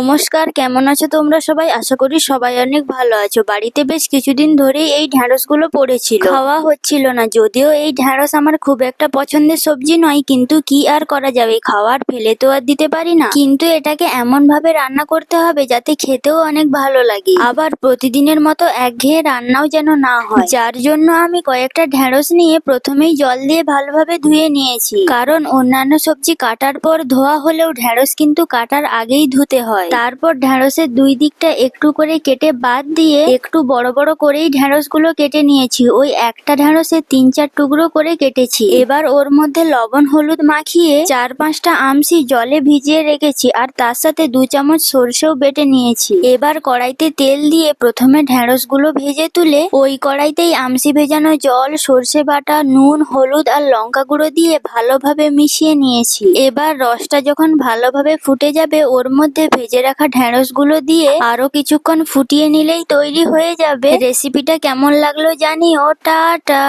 নমস্কার, কেমন আছো তোমরা সবাই? আশা করি সবাই অনেক ভালো আছো। বাড়িতে বেশ কিছুদিন ধরেই এই ঢ্যাঁড়সগুলো পড়েছিল। খাওয়া হচ্ছিল না, যদিও এই ঢ্যাঁড়স আমার খুব একটা পছন্দের সবজি নয়, কিন্তু কি আর করা যাবে? খাওয়ার ফেলে তো আর দিতে পারি না। কিন্তু এটাকে এমন ভাবে রান্না করতে হবে যাতে খেতেও অনেক ভালো লাগে। আবার প্রতিদিনের মতো একঘেয়ে রান্নাও যেন না হয়। যার জন্য আমি কয়েকটা ঢ্যাঁড়স নিয়ে প্রথমেই জল দিয়ে ভালোভাবে ধুয়ে নিয়েছি। কারণ অন্যান্য সবজি কাটার পর ধোয়া হলেও ঢ্যাঁড়স কিন্তু কাটার আগেই ধুতে হয়। তারপর ঢ্যাঁড়সের দুই দিকটা একটু করে কেটে বাদ দিয়ে একটু বড় বড় করেই ঢ্যাঁড়সগুলো কেটে নিয়েছি। ওই একটা ঢ্যাঁড়সের তিন চার টুকরো করে কেটেছি। এবার ওর মধ্যে লবণ, হলুদ মাখিয়ে চার পাঁচটা আমসি জলে ভিজিয়ে রেখেছি আর তার সাথে দু চামচ সরষেও বেটে নিয়েছি। এবার কড়াইতে তেল দিয়ে প্রথমে ঢ্যাঁড়সগুলো ভেজে তুলে ওই কড়াইতেই আমসি ভেজানো জল, সর্ষে বাটা, নুন, হলুদ আর লঙ্কা গুঁড়ো দিয়ে ভালোভাবে মিশিয়ে নিয়েছি। এবার রসটা যখন ভালোভাবে ফুটে যাবে, ওর মধ্যে ভেজে রাখা ঢ্যাঁড়সগুলো দিয়ে আরও কিছুক্ষণ ফুটিয়ে নিলেই তৈরি হয়ে যাবে। রেসিপিটা কেমন লাগল জানিও। টাটা।